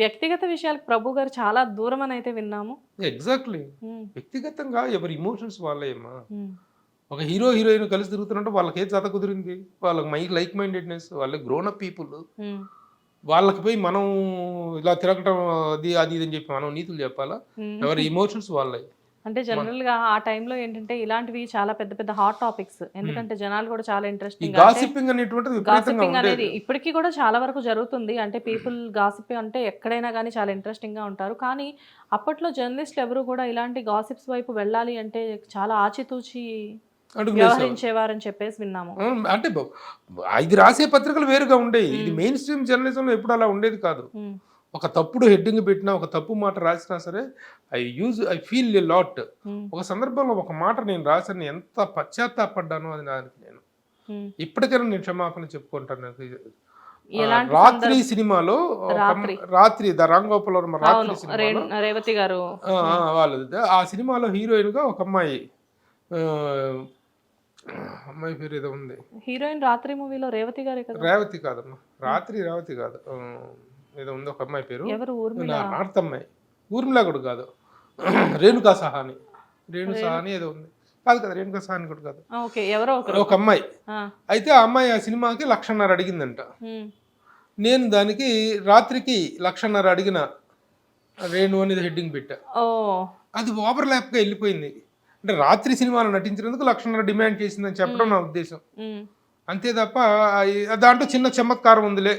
వ్యక్తిగత విషయాలకు ప్రభు గారు చాలా దూరం అని అయితే విన్నాము. ఎగ్జాక్ట్లీ ఉమ్, వ్యక్తిగతంగా ఎవరి ఇమోషన్స్ వాళ్ళేమ్మా ఉమ్, ఒక హీరో హీరోయిన్ కలిసి తిరుగుతున్నట్టు వాళ్ళకి ఏ జత కుదిరింది? వాళ్ళకి మై లైక్ మైండెడ్నెస్ వాళ్ళకి గ్రోన్ అప్ పీపుల్ వాళ్ళకి పోయి మనం ఇలా తిరగటం అది అది ఇది అని చెప్పి మనం నీతులు చెప్పాలా? ఉమ్. ఎవరి ఇమోషన్స్ వాళ్ళవి అంటే జనరల్గా ఆ టైంలో ఏంటంటే ఇలాంటివి చాలా పెద్ద పెద్ద హాట్ టాపిక్స్. ఎందుకంటే జనాలు కూడా చాలా ఇంట్రెస్టింగ్ గాసిపింగ్ అనేటువంటిది విపరీతంగా గాసిపింగ్ అనేది ఇప్పటికీ కూడా చాలా వరకు జరుగుతుంది. అంటే పీపుల్ గాసిప్ అంటే ఎక్కడైనా కానీ చాలా ఇంట్రెస్టింగ్గా ఉంటారు. కానీ అప్పట్లో జర్నలిస్టులు ఎవరు కూడా ఇలాంటి గాసిప్స్ వైపు వెళ్ళాలి అంటే చాలా ఆచితూచి వ్యవహరించేవారని చెప్పేసి విన్నాము. అంటే ఇది రాసే పత్రికలు వేరుగా ఉండేవి ఇది మెయిన్ స్ట్రీమ్ జర్నలిజంలో ఎప్పుడు అలా ఉండేది కాదు. ఒక తప్పుడు హెడ్డింగ్ పెట్టినా ఒక తప్పు మాట రాసినా సరే I use I feel a lot ఒక సందర్భంలో ఒక మాట నేను రాశాను ఎంత పశ్చాత్తాపడ్డానో అది నాకు నేను. ఉమ్. ఇప్పటికైనా నేను క్షమాపణ చెప్పుకుంటాను నాకు. రాత్రి సినిమాలో రాత్రి. ద రాంగోపాల్ రాత్రి రేవతి గారు. ఆ, ఆ, సినిమాలో హీరోయిన్గా ఒక అమ్మాయి. అమ్మాయి పేరు ఏదో ఉంది. హీరోయిన్ రాత్రి మూవీలో రేవతి గారే కదా? రేవతి కాదమ్మా. రాత్రి రేవతి కాదు. ఏదో ఉంది ఒక అమ్మాయి పేరు. ఎవరు? ఊర్మిళ. నార్త్ అమ్మాయి ఊర్మిళ కూడా కాదు. రేణుకా సహాని. రేణు సహాని ఏదో ఉంది. కాదు కదా రేణుకా సహాని కూడా కాదు. ఎవరో ఒక అమ్మాయి. అయితే ఆ అమ్మాయి ఆ సినిమాకి లక్షన్నర అడిగిందంట. నేను దానికి రాత్రికి లక్షన్నర అడిగిన రేణు అనేది హెడ్డింగ్ పెట్టా. అది ఓవర్ ల్యాప్గా వెళ్ళిపోయింది. అంటే రాత్రి సినిమాలో నటించినందుకు లక్షన్నర డిమాండ్ చేసిందని చెప్పడం నా ఉద్దేశం. అంతే తప్ప దాంట్లో చిన్న చమత్కారం ఉందిలే.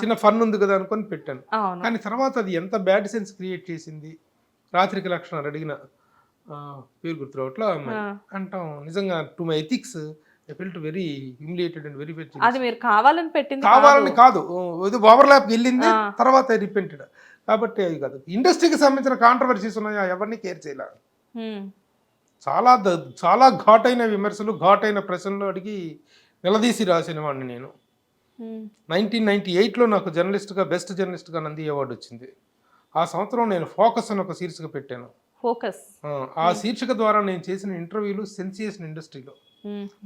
చిన్న ఫన్ ఉంది కదా అనుకొని పెట్టాను. కానీ తర్వాత అది ఎంత బ్యాడ్ సెన్స్ క్రియేట్ చేసింది? రాత్రికి లక్షణాలు అడిగిన పేరు గుర్తురావట్లా. అంటాం నిజంగా to my ethics I felt very humiliated and very అది మీరు కావాలని పెట్టింది కావాలని కాదు. ఇది ఓవర్ ల్యాప్ వెళ్ళింది. తర్వాత రిపెంటెడ్ కాబట్టి అది కాదు. ఇండస్ట్రీకి సంబంధించిన కాంట్రవర్సీస్ ఉన్నాయా? ఎవరిని కేర్ చేయాల? చాలా చాలా ఘాటైన విమర్శలు ఘాటైన ప్రశ్నలు అడిగి నిలదీసి రాసిన వాడిని నేను. నైన్టీన్ నైన్టీ ఎయిట్లో నాకు జర్నలిస్ట్గా బెస్ట్ జర్నలిస్ట్గా నంది అవార్డు వచ్చింది. ఆ సంవత్సరం నేను ఫోకస్ అని ఒక శీర్షిక పెట్టాను. ఫోకస్. ఆ, శీర్షిక ద్వారా నేను చేసిన ఇంటర్వ్యూలు సెన్సియేషన్ ఇండస్ట్రీలో.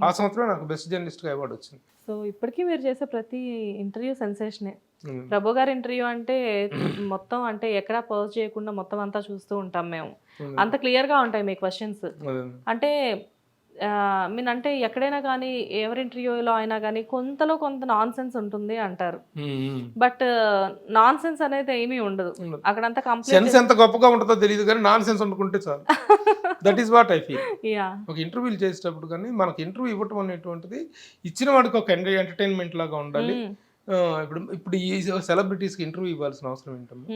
ఆ సంవత్సరం నాకు బెస్ట్ జర్నలిస్ట్గా అవార్డు వచ్చింది. సో ఇప్పటికీ మీరు చేసే ప్రతి ఇంటర్వ్యూ సెన్సేషనే. ప్రభు గారి ఇంటర్వ్యూ అంటే మొత్తం అంటే ఎక్కడా పర్స్ చేయకుండా మొత్తం అంతా చూస్తూ ఉంటాం మేము. అంత క్లియర్గా ఉంటాయి మీ క్వశ్చన్స్. అంటే మీన్ అంటే ఎక్కడైనా కానీ ఎవరి ఇంటర్వ్యూలో అయినా కానీ కొంతలో కొంత నాన్ సెన్స్ ఉంటుంది అంటారు. బట్ నాన్ సెన్స్ అనేది ఏమీ ఉండదు. అక్కడంతా కంప్లీట్ సెన్స్ ఎంత గొప్పగా ఉంటుందో తెలియదు కానీ నాన్ సెన్స్ అనుకుంటే చాలు that is what I feel ఒక ఇంటర్వ్యూలు చేసేటప్పుడు కానీ మనకి ఇంటర్వ్యూ ఇవ్వటం అనేటువంటిది ఇచ్చిన వాడికి ఒక ఎంటర్టైన్మెంట్ లాగా ఉండాలి. ఇప్పుడు ఇప్పుడు ఈ సెలబ్రిటీస్కి ఇంటర్వ్యూ ఇవ్వాల్సిన అవసరం ఏంటమ్మా?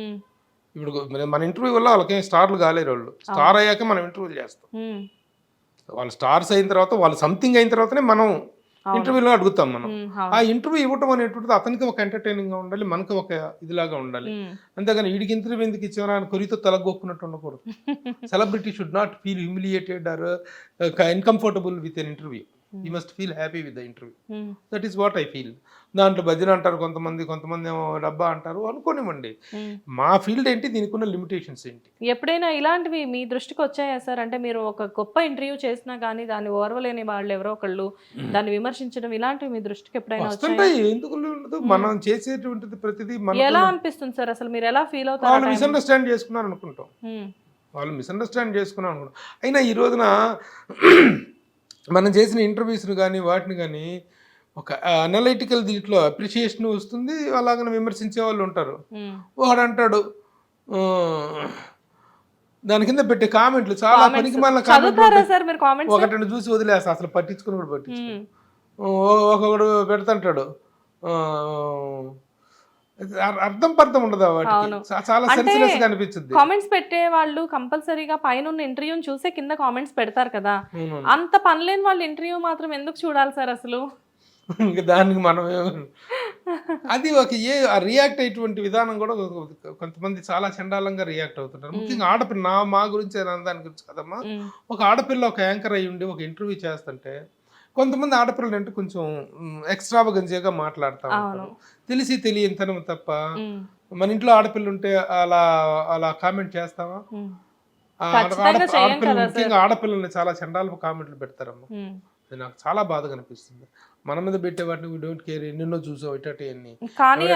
ఇప్పుడు మన- మన ఇంటర్వ్యూ వల్ల వాళ్ళకి స్టార్లు కాలేరు వాళ్ళు. స్టార్ అయ్యాక మనం ఇంటర్వ్యూలు చేస్తాం. వాళ్ళు స్టార్స్ అయిన తర్వాత వాళ్ళు సంథింగ్ అయిన తర్వాతనే మనం ఇంటర్వ్యూలో అడుగుతాం మనం. ఆ ఇంటర్వ్యూ ఇవ్వటం అనేటువంటిది అతనికి ఒక ఎంటర్టైనింగ్గా ఉండాలి మనకి ఒక ఇదిలాగా ఉండాలి. అంతేగాని వీడికి ఇంటర్వ్యూ ఎందుకు ఇచ్చారా అని కొరితో తలగొక్కున్నట్టు ఉండకూడదు. Celebrity should not feel humiliated or uncomfortable with an interview you must feel happy with the interview that is what I feel దాంట్లో భజన అంటారు కొంతమంది కొంతమంది ఏమో డబ్బా అంటారు అనుకోనివ్వండి. మా ఫీల్డ్ ఏంటి? దీనికి ఉన్న లిమిటేషన్స్ ఏంటి? ఎప్పుడైనా ఇలాంటివి మీ దృష్టికి వచ్చాయా సార్? అంటే మీరు ఒక గొప్ప ఇంటర్వ్యూ చేసినా కానీ దాన్ని ఓర్వలేని వాళ్ళు ఎవరో ఒకళ్ళు దాన్ని విమర్శించడం ఇలాంటివి మీ దృష్టికి ఎప్పుడైనా వస్తుంటాయి. ఎందుకు ఉండదు? మనం చేసేటువంటిది ప్రతిదీ మన ఎలా అనిపిస్తుంది సార్ అసలు? మీరు ఎలా ఫీల్ అవుతారు వాళ్ళు మిస్అండర్స్టాండ్ చేసుకున్నారు అనుకుంటాం వాళ్ళు మిస్అండర్స్టాండ్ చేసుకున్నాం అనుకుంటాం అయినా ఈ రోజున మనం చేసిన ఇంటర్వ్యూస్ని కానీ వాటిని కానీ ఒక అనలైటికల్ దీంట్లో అప్రిషియేషన్ వస్తుంది. అలాగనే విమర్శించే వాళ్ళు ఉంటారు. వాడు అంటాడు "ఆ, దాని కింద పెట్టే కామెంట్లు చాలా పనికి కామెంట్స్ ఒకటి చూసి వదిలేస్తా అసలు పట్టించుకుని కూడా పట్టించుకో ఒకడు పెడతాంటాడు అర్థం పర్థం ఉండదు చాలా సెన్సిలెస్గా అనిపించింది కామెంట్స్ పెట్టే వాళ్ళు కంపల్సరీగా పైన ఉన్న ఇంటర్వ్యూని చూసే కింద కామెంట్స్ పెడతారు కదా. అంత పనిలేని వాళ్ళు ఇంటర్వ్యూ మాత్రం ఎందుకు చూడాలి సార్ అసలు? ఇంకా దానికి మనం ఏం- అది ఒక ఏ రియాక్ట్ అయ్యేటువంటి విధానం కూడా కొంతమంది చాలా చండాలంగా రియాక్ట్ అవుతుంటారు. ముఖ్యంగా ఆడపిల్ల నా మా గురించి దాని గురించి కదమ్మా. ఒక ఆడపిల్ల ఒక యాంకర్ అయ్యి ఉండి ఒక ఇంటర్వ్యూ చేస్తుంటే కొంతమంది ఆడపిల్లలు అంటే కొంచెం ఎక్స్ట్రావగన్సీగా మాట్లాడుతూ ఉంటారు. తెలిసి తెలియనితనం తప్ప మన ఇంట్లో ఆడపిల్ల ఉంటే అలా అలా కామెంట్ చేస్తావా? ఉమ్, ఆ ఆడ- ఖచ్చితంగా ఆడ- చేయం ఆడపిల్ల కదా ముఖ్యంగా ఆడపిల్లల్ని చాలా చండాలపు కామెంట్లు పెడతారమ్మా. అది నాకు చాలా బాధగా అనిపిస్తుంది మన మీద పెట్టే వాటిని వీ డోంట్ కేర్ ఎన్నెన్నో చూసావు ఇటటి అన్ని.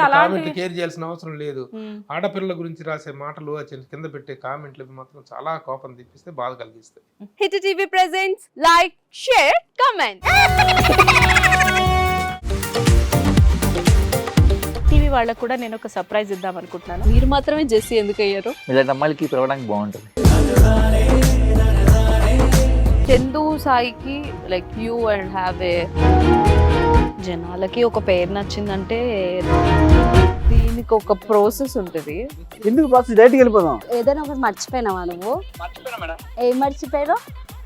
అలాంటి కేర్ చేయాల్సిన అవసరం లేదు. ఆడపిల్లల గురించి రాసే మాటలు కింద పెట్టే కామెంట్లు మాత్రం చాలా కోపం తెప్పిస్తే బాధ కలిగిస్తాయి. Hit TV presents like share comment TV వాళ్ళకు కూడా నేను ఒక సర్ప్రైజ్ ఇద్దాం అనుకుంటున్నాను. మీరు మాత్రమే జెస్సీ ఎందుకు అయ్యారు? ఇలాంటి అమ్మాయిలకి పిలవడానికి బాగుంటుంది. చందు సాయికి like you and have a జనాలకి ఒక పేరు నచ్చిందంటే దీనికి ఒక ప్రాసెస్ ఉంటుంది. ఎందుకు ప్రాసెస్ డైరెక్ట్కి వెళ్ళిపోదాం. ఏదైనా ఒకటి మర్చిపోయినావా నువ్వు? ఏం మర్చిపోయావు